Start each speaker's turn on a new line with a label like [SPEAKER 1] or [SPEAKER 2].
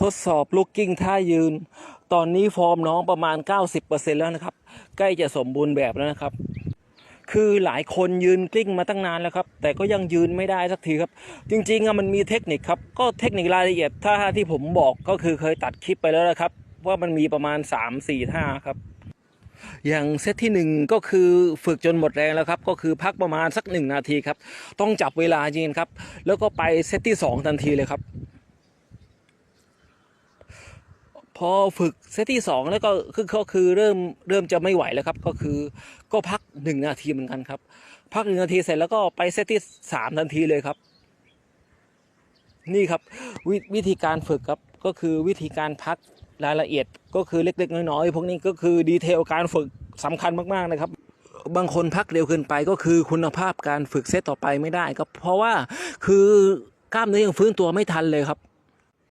[SPEAKER 1] ทดสอบลูกกิ้งท่ายืน ตอนนี้ฟอร์มน้องประมาณ 90%แล้วนะครับ ใกล้จะสมบูรณ์แบบแล้วนะครับ คือหลายคนยืนกลิ้งมาตั้งนานแล้วครับ แต่ก็ยังยืนไม่ได้สักทีครับ จริงๆอะมันมีเทคนิคครับ ก็เทคนิครายละเอียดถ้าที่ผมบอกก็คือเคยตัดคลิปไปแล้วนะครับ ว่ามันมีประมาณ 3 4ท่าครับอย่างเซตที่หนึ่งก็คือฝึกจนหมดแรงแล้วครับ ก็คือพักประมาณสักหนึ่งนาทีครับ ต้องจับเวลาจริงครับ แล้วก็ไปเซตที่สองทันทีเลยครับ พอฝึกเซตที่สองแล้วก็คือก็คือเริ่มเริ่มจะไม่ไหวแล้วครับ ก็คือก็พักหนึ่งนาทีเหมือนกันครับ พักหนึ่งนาทีเสร็จแล้วก็ไปเซตที่สามทันทีเลยครับ นี่ครับววิธีการฝึกครับก็คือวิธีการพักรายละเอียดก็คือเล็ก ๆ น้อยๆพวกนี้ก็คือดีเทลการฝึกสำคัญมากๆนะครับบางคนพักเร็วเกินไปก็คือคุณภาพการฝึกเซตต่อไปไม่ได้ครับเพราะว่าคือกล้ามเนื้อยังฟื้นตัวไม่ทันเลยครับ